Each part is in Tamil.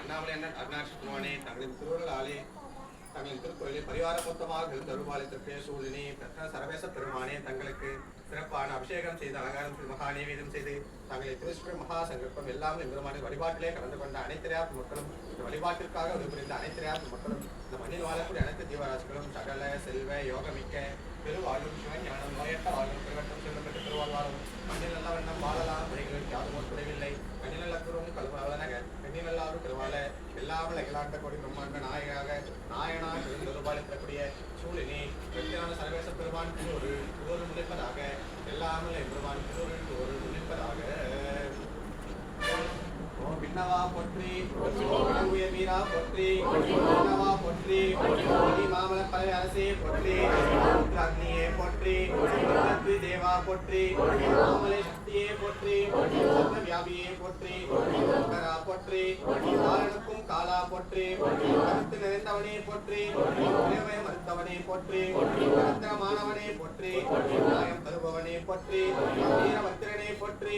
அண்ணாமலை அண்ணன் அருணாட்சி குமாரனே தங்களின் திருவள்ளாலே தங்கள் திருக்கோயிலில் பரிவார மொத்தமாக தருபாலத்திற்கு சூழ்நிலை பிரத்ன சரவேச பெருமானே தங்களுக்கு சிறப்பான அபிஷேகம் செய்து அலங்காரம் செய்து மகா நிவேதம் செய்து தங்களை திருஷ்ட மகா சங்கல்பம் எல்லாம் பெருமான வழிபாட்டிலே கலந்து கொண்ட அனைத்திரையாப்பு மக்களும் இந்த வழிபாட்டிற்காக உதவி புரிந்த அனைத்திரையாப்பு மக்களும் இந்த மண்ணில் வாழக்கூடிய அனைத்து ஜீவராசிகளும் சகல செல்வ யோகமிக்க பெருவாழும் சிவஞானம் நோயற்ற வாழும் திருவட்டம் செல்லும் திருவாழ்வாரும் மண்ணில் நல்ல வண்ணம் வாழலாம் பணிகளுக்கு யாரும் குறைவில்லை. மண்ணில் நல்ல கல்வனக பெண்ணில் எல்லாரும் திருவாழ எல்லாமல் அகிலாண்ட கோடி பிரம்மாண்ட நாயகாக நாயனாக இருந்து ரூபாயக்கூடிய சூழினி வெற்றியான சர்வேச பெருமான் ஒரு ஒரு முனைப்பதாக எல்லாமல் பெருமான் ஒரு ஒரு முனைப்பதாக பின்னவா பொற்றி உய வீரா பொற்றி பின்னவா பொற்றி மாமல பறவை அரசே பொற்றி அக்னியே பொற்றி தேவா பொற்றி மாமலை சக்தியே பொற்றி வியாபியே பொற்றி சங்கரா பொற்றி காலா பொற்றி கருத்து நிறைந்தவனே பொற்றி இறைவய மறுத்தவனே பொற்றி கருத்திரமானவனே பொற்றி நியாயம் தருபவனே பொற்றி வீரபத்திரனே பொற்றி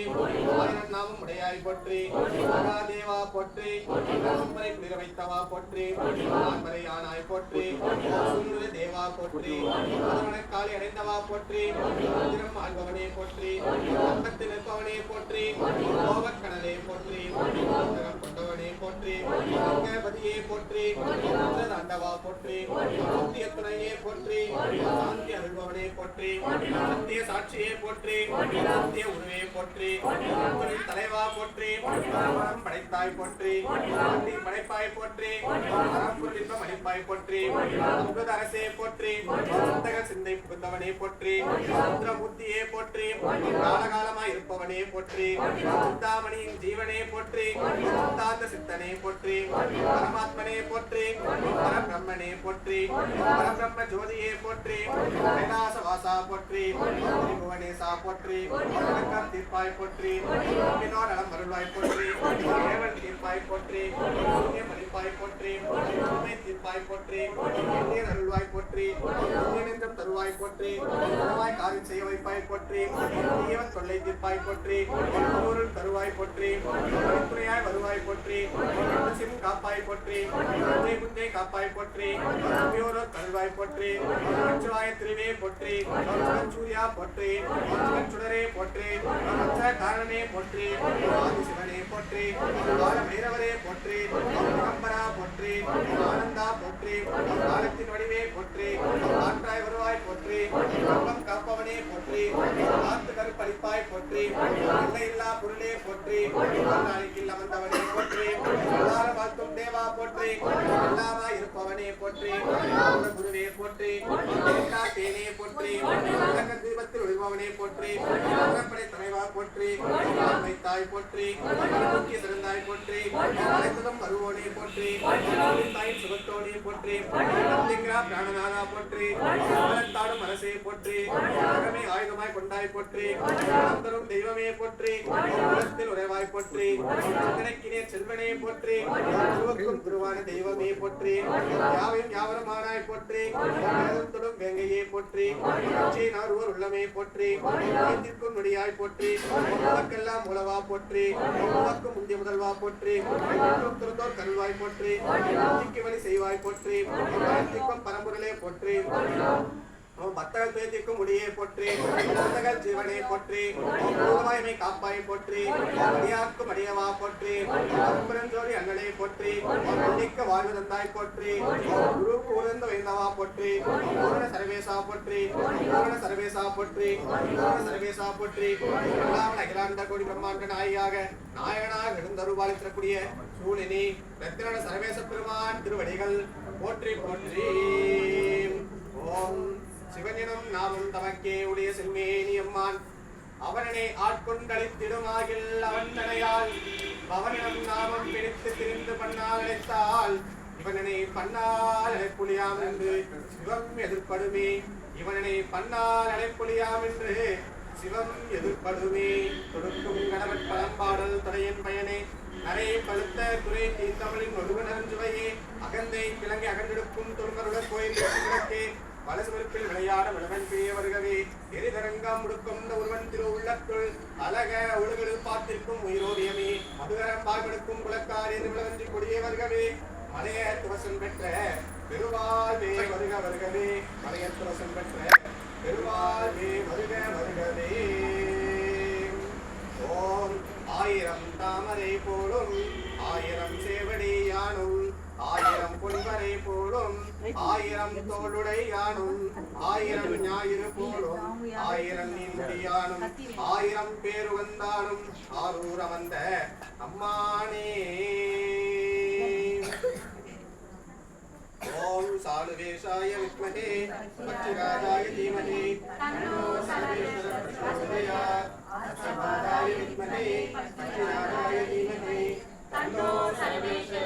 நாமம் உடையாய் பொற்றி மகாதேவா பொற்றி பரம்பரை குளிர வைத்தவா பொற்றி ஆண்மறை ஆனாய் பொற்றி சூரிய தேவா பொற்றி காலை அடைந்தவா பொற்றி மந்திரம் ஆள்பவனே பொற்றி பக்கத்தில் நிற்பவனே பொற்றி கோபக்கடலே போற்றி கொண்டவனே போற்றி பதியே போற்றி போற்றி துணையே போற்றி அருள்பவனே போற்றி சத்திய சாட்சியே போற்றி சத்திய உருவே போற்றி தலைவா போற்றி படைத்தாய் போற்றி படைப்பாய் போற்றி அளிப்பாய் போற்றி அமுத அரசே போற்றி சந்தக சிந்தை புகுந்தவனே போற்றி சந்திரமூர்த்தியே போற்றி காலகாலமாய் இருப்பவனே போற்றி சிந்தாமணியின் ஜீவனே போற்றி சித்தாந்த சித்தனே போற்றி பரமாத்மனே போற்றி பரபிரம்மனே போற்றி பரபிரம்ம ஜோதியே போற்றி கைலாச வாசா போற்றி திரிபுவனேசா போற்றி வணக்கம் தீர்ப்பாய் போற்றி நோக்கினோர் நலம் அருள்வாய் போற்றி தேவன் தீர்ப்பாய் போற்றி புண்ணியம் அளிப்பாய் போற்றி உண்மை தீர்ப்பாய் போற்றி நீர் அருள்வாய் போற்றி புண்ணியமென்றும் தருவாய் போற்றி தருவாய் காரியம் செய்ய வைப்பாய் போற்றி தீவன் தொல்லை தீர்ப்பாய் போற்றி பொருள் தருவாய் போற்றி துணையாய் வருவாய் காப்பாய் போற்றி சிம் காப்பாய் போற்றி முந்தை முந்தை காப்பாய் போற்றி அம்பியோரோ கல்வாய் போற்றி சிவாய திருவே போற்றி சூர்யா போற்றி சுடரே போற்றி காரணனே போற்றி சிவனே போற்றி பைரவரே போற்றி கம்பரா போற்றி ஆனந்தா போற்றி காலத்தின் வடிவே போற்றி ஆற்றாய் வருவாய் போற்றி கம்பம் காப்பவனே போற்றி காத்து கருப்பளிப்பாய் போற்றி இல்லை இல்லா பொருளே போற்றி நாளைக்கு அமர்ந்தவனே போற்றி எல்லார தேவா போற்றி எல்லாமா இருப்பவனே போற்றி குருவே போற்றி தேனே போற்றி உலக தீபத்தில் ஒளிபவனே போற்றி உலகப்படை தலைவா போற்றி தாய் போற்றி முக்கிய சிறந்தாய் போற்றி அனைத்ததும் வருவோனே போற்றி தாயின் சுகத்தோனே போற்றி பிராணநாதா போற்றி மனசே போற்றி. உலகமே ஆயுதமாய் கொண்டாய் போற்றி. தரும் தெய்வமே போற்றி. உலகத்தில் உறைவாய் போற்றி. கணக்கினே செல்வனே போற்றி. குருவுக்கும் குருவான தெய்வமே போற்றி. யாவையும் யாவரமானாய் போற்றி. வேதத்துடன் வேங்கையே போற்றி. நாரூர் உள்ளமே போற்றி. வைத்திற்கும் நொடியாய் போற்றி. உலகெல்லாம் உளவா போற்றி. உலகம் முந்திய முதல்வா போற்றி. திருத்தோர் கல்வாய் போற்றி. வழி செய்வாய் போற்றி. பரம்பொருளே போற்றி. பத்தக பேத்திக்கும் முடியை போற்றி பத்தகல் ஜீவனே போற்றி பூமாய்மை காப்பாய் போற்றி அடியாக்கும் அடியவா போற்றி அரும்பெருஞ்சோடி அண்ணனை போற்றி அன்னிக்க வாழ்வு தந்தாய் போற்றி குருவுக்கு கூர்ந்த வைந்தவா போற்றி பூரண சர்வேசா போற்றி பூரண சர்வேசா போற்றி பூரண சர்வேசா போற்றி. எல்லாமல் அகிலாண்ட கோடி பிரம்மாண்ட நாயகியாக நாயகனாக எழுந்தருபாலித்தக்கூடிய சூழினி ரத்தின சர்வேச பெருமான் திருவடிகள். போற்றி போற்றி. ஓம். சிவனிடம் நாமும் தமக்கே உடைய செல்மேனி அம்மான். அவனனை ஆட்கொண்டளித்திடுமாகில் அவன் தனையால். பவனிடம் நாமம் பிடித்து திரிந்து பண்ணால் அழைத்தால். இவனனை பண்ணால் அழைப்புலியாம் என்று சிவம் எதிர்ப்படுமே. இவனனை பண்ணால் அழைப்புலியாம் என்று சிவம் எதிர்ப்படுமே. தொடுக்கும் கணவன் பழம்பாடல் துறையின் பயனே. நரை பழுத்த துறை தீந்தமிழின் ஒருவனஞ்சுவையே அகந்தை கிழங்கை அகன்றெடுக்கும் தொன்மருடன் கோயில் கிழக்கே வலசுமருப்பில் விளையாட விளவன் பிரிய வருகவே எரிதரங்கம் முடுக்கும் இந்த ஒருவன் திரு உள்ளத்துள். அழக ஒழுகல் பார்த்திருக்கும் உயிரோதியமே. மதுகரம் பார்மெடுக்கும் குலக்கார் என்று விளவன்றி கொடியே வருகவே மலைய துவசம் பெற்ற பெருவாழ்வே வருக வருகவே. மலைய துவசம் பெற்ற பெருவாழ்வே வருக வருகவே. ஓம் ஆயிரம் தாமரை போலும் ஆயிரம் சேவடி யானும் ஆயிரம் பொன்மரை போலும் ஆயிரம் தோளுடை யானும் ஆயிரம் ஞாயிறு போலும் ஆயிரம் நீந்தியானும் ஆயிரம் பேர் வந்தாலும் ஆரூர வந்த அம்மானே. ஓம் சாலுவேஷாய வித்மஹே பக்திராஜாய தீமஹே தன்னோ சர்வேஸ்வர பிரச்சோதயாத் அஷ்டபாதாய வித்மஹே பக்திராஜாய தீமஹே தன்னோ சர்வேஸ்வர